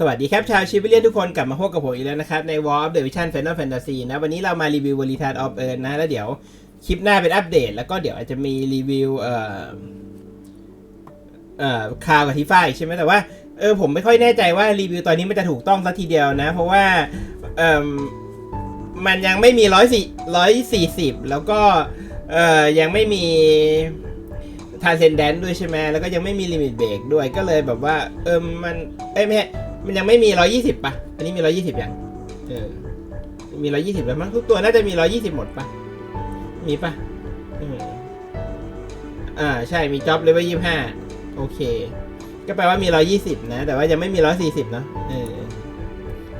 สวัสดีครับ ชาวชิวิเลียนทุกคนกลับมาพบกับผมอีกแล้วนะครับ ใน War of the Vision Final Fantasy นะ วันนี้เรามารีวิว v o l i t a r of Earth นะ แล้วเดี๋ยวคลิปหน้าเป็นอัปเดต แล้วก็เดี๋ยวอาจจะมีรีวิว เอ่อ เอ่อคาวกับทีฟ้าใช่ไหมแต่ว่า เออ ผมไม่ค่อยแน่ใจว่ารีวิวตอนนี้มันจะถูกต้องสักทีเดียวนะ เพราะว่า เอ่อ มันยังไม่มีร้อยสี่ร้อยสี่สิบแล้วก็ เอ่อ ยังไม่มีทาเซนแดนด้วยใช่ไหมแล้วก็ยังไม่มีลิมิตเบรกด้วย ก็เลยแบบว่า เออ มัน เอ้ยไม่ มันยังไม่มีร้อยี่สิบป่ะ อันนี้มีร้อยี่สิบยังเออ มีร้อยี่สิบแล้วมั้งทุกตัวน่าจะมีร้อยี่สิบหมดป่ะ มีป่ะอ่าใช่มีจ็อบเลเวลยี่ห้าโอเค ก็แปลว่ามีร้อยี่สิบนะ แต่ว่ายังไม่มีร้อยสี่สิบเนาะเออ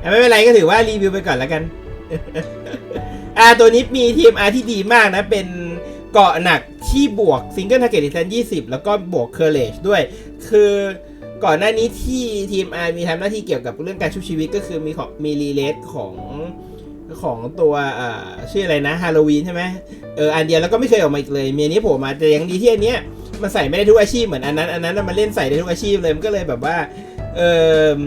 ไม่เป็นไรก็ถือว่ารีวิวไปก่อนแล้วกัน อ่าตัวนี้มีทีมอาร์ที่ดีมากนะ เป็นเกาะหนักที่บวกซิงเกิลทาร์เก็ตดิสแทนยี่สิบแล้วก็บวกเคอร์เลจด้วย คือ ก่อนหน้านี้ที่ทีมอาร์มีทำหน้าที่เกี่ยวกับเรื่องการชุบชีวิตก็คือมีของมีรีเลสของของตัวอ่าชื่ออะไรนะฮาโลวีนใช่ไหมเอออันเดียวแล้วก็ไม่เคยออกมาอีกเลยเมีอันนี้โผล่มาแต่ยังดีที่อันเนี้ยมันใส่ไม่ได้ทุกอาชีพเหมือนอันนั้นอันนั้นมันเล่นใส่ได้ทุกอาชีพเลยมันก็เลยแบบว่าเออ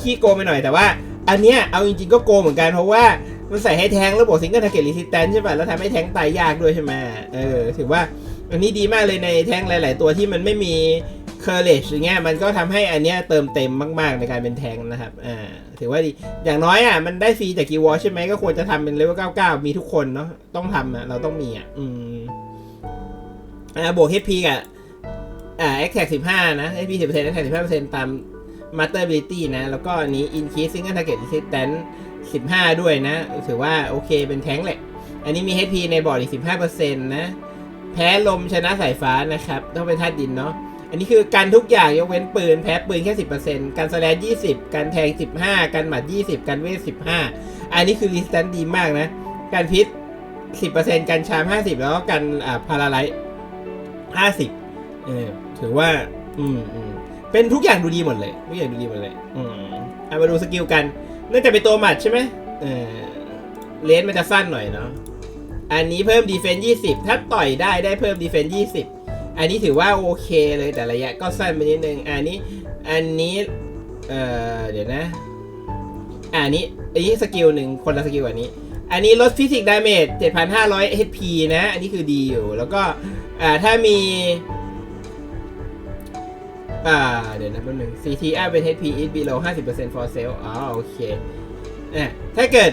ขี้โกไปหน่อยแต่ว่า อันเนี้ยเอาจริงๆก็โกเหมือนกันเพราะว่ามันใส่ให้แทงแล้วบวกซิงเกิลทาร์เก็ตรีสิสแตนใช่ป่ะแล้วทำให้แทงตายยากด้วยใช่ไหมเออถือว่าอันนี้ดีมากเลยในแทงหลาย ๆ ตัวที่มันไม่มี เคอร์เลจอย่างเงี้ยมันก็ทำให้อันเนี้ยเติมเต็มมากๆในการเป็นแทงนะครับอ่าถือว่าดีอย่างน้อยอะมันได้ฟรีจากกีวอชใช่ไหมก็ควรจะทำเป็นเลเวล99 มีทุกคนเนาะต้องทำอะเราต้องมีอะอืมอ่าบวก HP กับอ่า Attack 15 นะ HP 10% Attack 15%ตาม Master Ability นะ แล้วก็อันนี้ Increase Single Target Resistance 15 ด้วยนะ ถือว่าโอเคเป็นแทงแหละ อันนี้มี HP ในบอร์ดอีก 15%นะ แพ้ลมชนะสายฟ้านะครับ ต้องเป็นธาตุดินเนาะ อันนี้คือกันทุกอย่างยกเว้นปืนแพ้ปืนแค่10%กันสแลนยี่สิบกันแทง15กันหมัด20กันเวท15อันนี้คือรีสแตนดีมากนะ การพิษ10%กันชาม50แล้วก็กันอ่าพาราไลท์50เออถือว่า อืมอืมเป็นทุกอย่างดูดีหมดเลยทุกอย่างดูดีหมดเลย อืมเอามาดูสกิลกันน่าจะเป็นตัวหมัดใช่ไหมเออเลนมันจะสั้นหน่อยเนาะอันนี้เพิ่มดีเฟนต์20ถ้าต่อยได้ได้เพิ่มดีเฟนต์20 อันนี้ถือว่าโอเคเลยแต่ระยะก็สั้นไปนิดนึง อันนี้ อันนี้ เอ่อ เดี๋ยวนะ อันนี้ อันนี้สกิลหนึ่งคนละสกิลอันนี้ อันนี้ลดฟิสิกส์ดาเมจ7,500 HP นะ อันนี้คือดีอยู่ แล้วก็ อ่า ถ้ามี อ่า เดี๋ยวนะแป๊บนึง CT up เป็น HP is below 50% for sale อ๋อ โอเคอะถ้าเกิด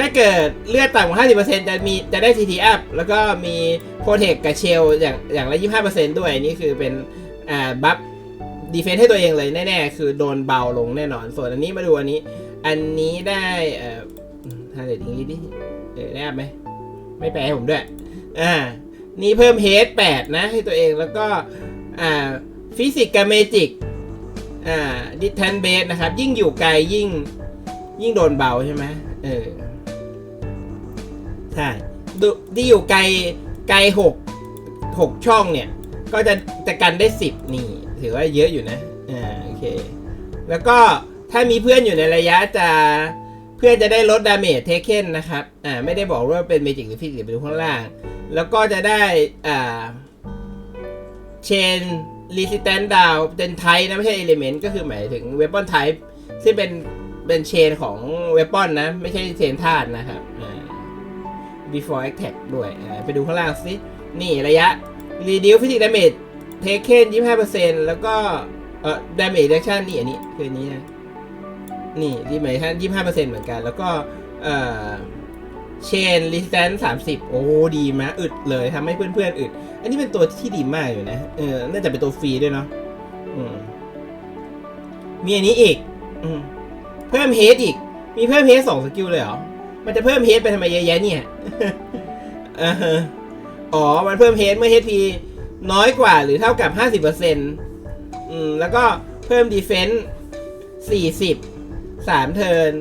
ถ้าเกิดเลือดต่ำกว่า 50%จะมีจะได้ CT up แล้วก็มีโปรเทคกับเชลอย่างอย่างละ 25%ด้วย นี่คือเป็นอ่าบัฟดีเฟนต์ให้ตัวเองเลยแน่ๆ คือโดนเบาลงแน่นอน ส่วนอันนี้มาดูอันนี้ อันนี้ได้เอ่อทาเด็ดอย่างนี้ดิเออได้ไหมไม่แปลให้ผมด้วย อ่า นี่เพิ่มเฮด8นะให้ตัวเองแล้วก็ อ่า ฟิสิกส์กับเมจิก อ่า ดิทันเบสนะครับ ยิ่งอยู่ไกลยิ่ง ยิ่งโดนเบาใช่ไหมเออ ใช่ที่อยู่ไกลไกลหกหกช่องเนี่ย ก็จะจะกันได้สิบนี่ ถือว่าเยอะอยู่นะอ่าโอเค แล้วก็ถ้ามีเพื่อนอยู่ในระยะจะเพื่อนจะได้ลดดาเมจเทเคนนะครับอ่าไม่ได้บอกว่าเป็นเมจิกหรือฟิสิกส์ไปดูข้างล่าง แล้วก็จะได้อ่าเชนรีสิ t แตนดาวเป็นไทนะไม่ใช่เอลิเมนต์ก็คือหมายถึงเวปอนไทป์ซึ่งเป็นเป็นเชนของเวปอนนะ ไม่ใช่เชนธาตุนะครับ before attack ด้วยไปดูข้างล่างสินี่ระยะ reduce physical damage taken 25%แล้วก็เอ่อ damage reduction นี่อันนี้คือนนี้นะนี่ damage reduction 25%เหมือนกัน แล้วก็เอ่อ chain resistance 30 โอ้ดีมากอึดเลยทำให้เพื่อนๆอึด อันนี้เป็นตัวที่ดีมากอยู่นะเออน่าจะเป็นตัวฟรีด้วยเนาะอืมมีอันนี้อีกอืมเพิ่มเฮดอีก มีเพิ่มเฮดสองสกิลเลยเหรอ มันจะเพิ่มเฮดไปทำไมเยอะแยะเนี่ยเอออ๋อ มันเพิ่มเฮดเมื่อ HP น้อยกว่าหรือเท่ากับ 50%อืม แล้วก็เพิ่มดีเฟนส์40 3 เทิร์น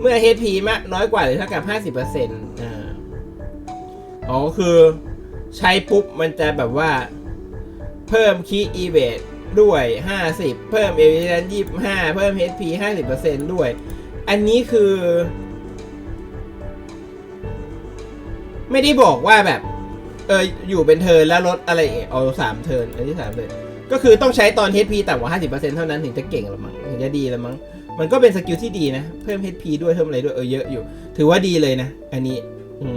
เมื่อ HP มากน้อยกว่าหรือเท่ากับ 50%อ่าอ๋อคือใช้ปุ๊บมันจะแบบว่า เพิ่มคีอีเวทด้วย 50 เพิ่มเอวิเดน25เพิ่ม HP 50%ด้วย อันนี้คือ ไม่ได้บอกว่าแบบ เอออยู่เป็นเทินแล้วลดอะไรเอาสามเทินอันที่สามเทินก็คือต้องใช้ตอน HP ต่ำกว่า 50%เท่านั้นถึงจะเก่งละมั้งถึงจะดีละมั้งมันก็เป็นสกิลที่ดีนะ เพิ่ม HP ด้วยเพิ่มอะไรด้วยเออเยอะอยู่ ถือว่าดีเลยนะ อันนี้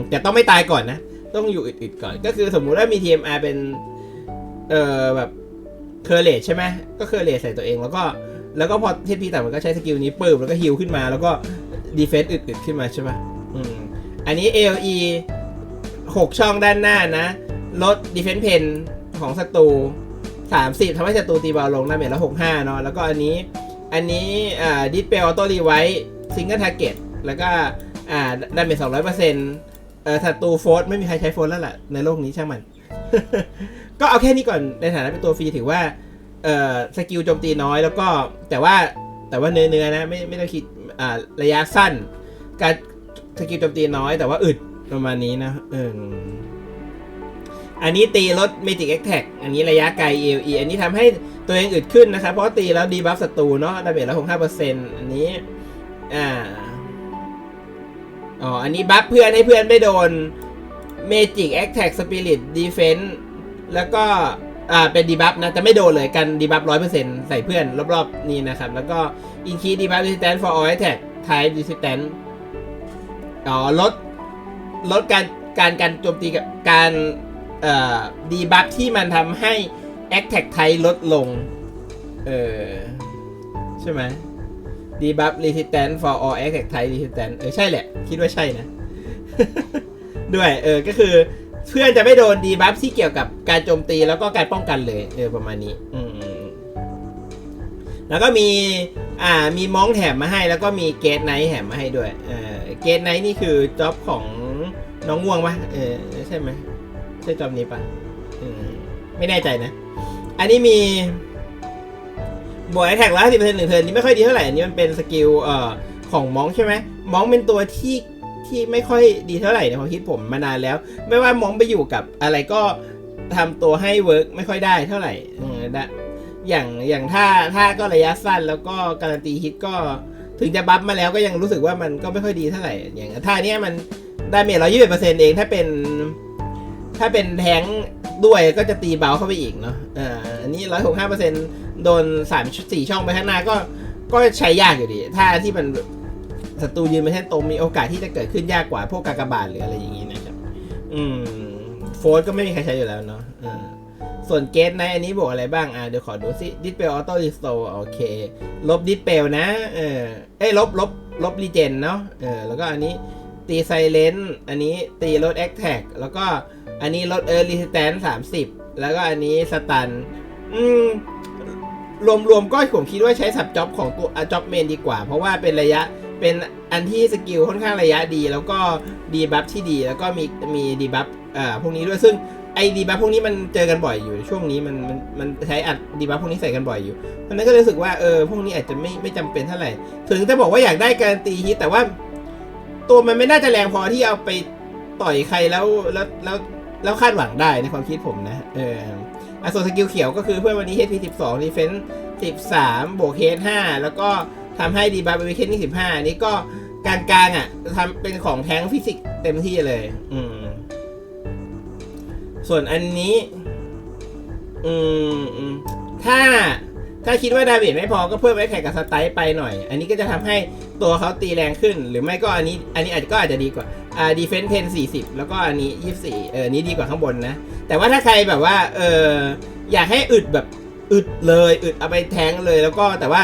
แต่ต้องไม่ตายก่อนนะ ต้องอยู่อึดๆก่อน ก็คือสมมุติว่ามี TMR เป็น เอ่อแบบเคอร์เลชใช่ไหมก็เคอร์เลชใส่ตัวเองแล้วก็แล้วก็พอ HP ต่ำมันก็ใช้สกิลนี้ปื้มแล้วก็ฮิลขึ้นมา แล้วก็ดีเฟนส์อึดๆขึ้นมาใช่ไหมอืมอันนี้ AOE 6 ช่องด้านหน้านะ ลดดีเฟน s ์เพนของศัตรู30ทำให้ศัตรูตีเบาลงดาเมจละ65 เนาะแล้วก็อันนี้ อันนี้อ่าดิสเปลออโต้รีไวท์ซิงเกิลทาร์เก็ตแล้วก็อ่าดาเมจ200%เอ่อศัตรูโฟร์ไม่มีใครใช้โฟร์แล้วล่ะ ในโลกนี้ช่างมัน ก็เอาแค่นี้ก่อนในฐานะเป็นตัวฟรีถือว่าเอ่อสกิลโจมตีน้อยแล้วก็แต่ว่าแต่ว่าเนื้อเนื้อๆนะไม่ไม่ต้องคิดอ่าระยะสั้น การสกิลโจมตีน้อยแต่ว่าอึด ประมาณนี้นะเอออันนี้ตีลดเมจิกแอคแท็กอันนี้ระยะไกล AOE อันนี้ทำให้ตัวเองอึดขึ้นนะครับ เพราะตีแล้วดีบัฟศัตรูเนาะดาเมจละหกห้าเปอร์เซ็นต์อันนี้ อ่า อ๋อ อันนี้บัฟเพื่อนให้เพื่อนไม่โดนเมจิกแอคแท็กสปิริตดีเฟนต์แล้วก็ อ่า เป็นดีบัฟนะ จะไม่โดนเลยกันดีบัฟร้อยเปอร์เซ็นต์ใส่เพื่อนรอบๆ นี้นะครับ แล้วก็อินคีดีบัฟ resistance for all attack type resistance อ๋อ ลด ลดการการการโจมตีกับการเอ่อดีบัฟที่มันทำให้ Attack ไทยลดลง เออ ใช่ไหมดีบัฟ resistance for all attack ไทย resistance เออ ใช่แหละ คิดว่าใช่นะ ด้วย เออ ก็คือเพื่อนจะไม่โดนดีบัฟที่เกี่ยวกับการโจมตีแล้วก็การป้องกันเลย เออ ประมาณนี้ อืมแล้วก็มี อ่า มีมองแถมมาให้ แล้วก็มีเกตไนท์แถมมาให้ด้วย เออเกตไนท์นี่คือจ็อบของ น้องง่วงปะเออใช่ไหมใช่จอบนี้ปะไม่แน่ใจนะ อันนี้มีบวกแทกร้อยสิบเปอร์เซ็นต์หนึ่งเทิร์นนี่ไม่ค่อยดีเท่าไหร่อันนี้มันเป็นสกิลเอ่อของมองใช่ไหมมองเป็นตัวที่ที่ไม่ค่อยดีเท่าไหร่ในความคิดผมมานานแล้ว ไม่ว่ามองไปอยู่กับอะไรก็ทำตัวให้เวิร์กไม่ค่อยได้เท่าไหร่เออนะอย่างอย่างถ้าถ้าก็ระยะสั้นแล้วก็การันตีฮิตก็ถึงจะบัฟมาแล้วก็ยังรู้สึกว่ามันก็ไม่ค่อยดีเท่าไหร่อย่างท่าเนี้ยมัน ได้เมจร้อยยี่สิบเปอร์เซ็นต์เองถ้าเป็น ถ้าเป็นแทงด้วยก็จะตีเบาเข้าไปอีกเนาะอ่าอันนี้ร้อยหกห้าเปอร์เซ็นต์โดนสามสี่ช่องไปข้างหน้าก็ก็ใช้ยากอยู่ดี ถ้าที่มันศัตรูยืนไปแท่นตรงมีโอกาสที่จะเกิดขึ้นยากกว่าพวกกากบาทหรืออะไรอย่างนี้นะครับ อืม โฟร์ก็ไม่มีใครใช้อยู่แล้วเนาะอ่าส่วนเกตในอันนี้บอกอะไรบ้าง อ่าเดี๋ยวขอดูสิดิสเปลออโต้รีสโตโอเค ลบดิสเปลนะ เออเอ้ยลบลบลบรีเจนเนาะ เออ แล้วก็อันนี้ ตีไซเลนต์อันนี้ตีลดแอคแท็กแล้วก็อันนี้ลดเออร์รีสแตนสามสิบแล้วก็อันนี้สตันอืมรวมรวมๆก็ผมคิดว่าใช้สับจ็อบของตัวจ็อบเมนดีกว่า เพราะว่าเป็นระยะเป็นอันที่สกิลค่อนข้างระยะดี แล้วก็ดีบัฟที่ดี แล้วก็มีมีดีบัฟอ่าพวกนี้ด้วยซึ่งไอ้ดีบัฟพวกนี้มันเจอกันบ่อยอยู่ช่วงนี้มันมันมันใช้อัดดีบัฟพวกนี้ใส่กันบ่อยอยู่เพราะนั้นก็เลยรู้สึกว่าเออพวกนี้อาจจะไม่ไม่จำเป็นเท่าไหร่ ถึงจะบอกว่าอยากได้การนตีฮิตแต่ว่า ตัวมันไม่น่าจะแรงพอที่เอาไปต่อยใครแล้วแล้วแล้วแล้วคาดหวังได้ในความคิดผมนะ เอออะส่วนสกิลเขียวก็คือเพื่อนวันนี้ HP 12 Defense 13 บวก H 5แล้วก็ทำให้ดีบัฟเวเคนี่15อันนี้ก็กลางๆอะทำเป็นของแท้งฟิสิกส์เต็มที่เลย อืม ส่วนอันนี้ อืมถ้า ถ้าคิดว่าดาเมจไม่พอก็เพิ่มไว้แข่งกับสไตล์ไปหน่อย อันนี้ก็จะทำให้ตัวเขาตีแรงขึ้น หรือไม่ก็อันนี้ อันนี้อาจจะก็อาจจะดีกว่า อ่าดีเฟนส์เพนสี่สิบแล้วก็อันนี้ยี่สิบสี่เออนี้ดีกว่าข้างบนนะ แต่ว่าถ้าใครแบบว่า เอออยากให้อึดแบบอึดเลย อึดเอาไปแทงเลย แล้วก็แต่ว่า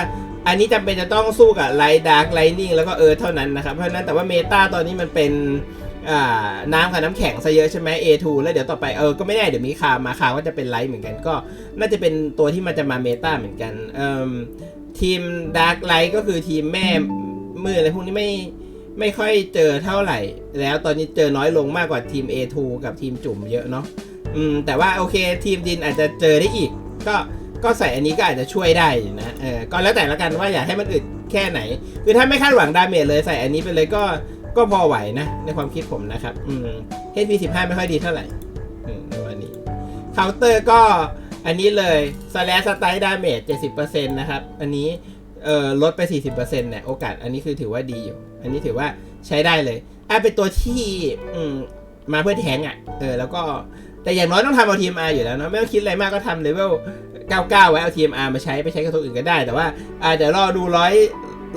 อันนี้จำเป็นจะต้องสู้กับไลท์ดาร์กไลนิ่งแล้วก็เออเท่านั้นนะครับ เพราะนั้นแต่ว่าเมตาตอนนี้มันเป็น น้ำกับน้ำแข็งซะเยอะใช่ไหม A2 แล้วเดี๋ยวต่อไปเออก็ไม่แน่เดี๋ยวมีคามาคาว่าจะเป็นไลท์เหมือนกันก็ น่าจะเป็นตัวที่มันจะมาเมตาเหมือนกันทีมดาร์กไลท์ก็คือทีมแม่มืออะไรพวกนี้ไม่ไม่ค่อยเจอเท่าไหร่ แล้วตอนนี้เจอน้อยลงมากกว่าทีม A2 กับทีมจุ่มเยอะเนาะอืมแต่ว่าโอเคทีมดินอาจจะเจอได้อีก ก็ก็ใส่อันนี้ก็อาจจะช่วยได้นะเออก็แล้วแต่ละกันว่าอยากให้มันอึดแค่ไหน คือถ้าไม่คาดหวังดาเมจเลยใส่อันนี้ไปเลยก็ ก็พอไหวนะ ในความคิดผมนะครับ อืม HP 15 ไม่ค่อยดีเท่าไหร่อืมวันนี้เคาน์เตอร์ก็อันนี้เลยสแลสไตล์ดาเมจ70%นะครับ อันนี้เอ่อลดไป 40%เนี่ยโอกาสอันนี้คือถือว่าดีอยู่ อันนี้ถือว่าใช้ได้เลยอะเป็นตัวที่อืมมาเพื่อแทงอะ เออ แล้วก็แต่อย่างน้อยต้องทำเอา TMR อาอยู่แล้วเนาะไม่ต้องคิดอะไรมากก็ทำเลเวล99 ไว้เอา TMR มาใช้ไปใช้กับตัวอื่นก็ได้ แต่ว่าอาจจะเดี๋ยวรอดู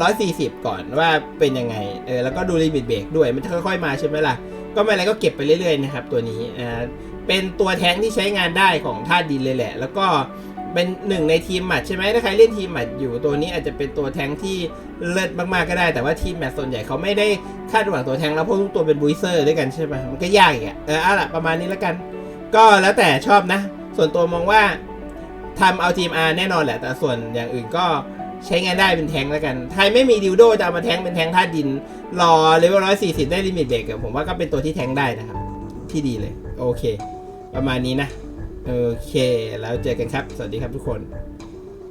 ร้อย140ก่อนว่าเป็นยังไงเออแล้วก็ดูลิมิตเบรกด้วยมันจะค่อยๆมาใช่ไหมล่ะ ก็ไม่อะไรก็เก็บไปเรื่อยๆนะครับตัวนี้อ่าเป็นตัวแท้งที่ใช้งานได้ของธาตุดินเลยแหละ แล้วก็เป็นหนึ่งในทีมแมทใช่ไหมถ้าใครเล่นทีมแมทอยู่ตัวนี้อาจจะเป็นตัวแท้งที่เลิศมากๆก็ได้ แต่ว่าทีมแมทส่วนใหญ่เขาไม่ได้คาดหวังตัวแท้งแล้วเพราะทุกตัวเป็นบูเซอร์ด้วยกันใช่ไหมมันก็ยากอีกอะเออเอาล่ะประมาณนี้แล้วกัน ก็แล้วแต่ชอบนะ ส่วนตัวมองว่าทำเอาทีม R แน่นอนแหละ แต่ส่วนอย่างอื่นก็ ใช้งานได้เป็นแทงแล้วกันไทยไม่มีดิวโดจะเอามาแทงเป็นแทงธาตุดิน รอเลเวลร้อยสี่สิบได้ลิมิตเบรกผมว่าก็เป็นตัวที่แทงได้นะครับ ที่ดีเลย โอเค ประมาณนี้นะ โอเค แล้วเจอกันครับ สวัสดีครับทุกคน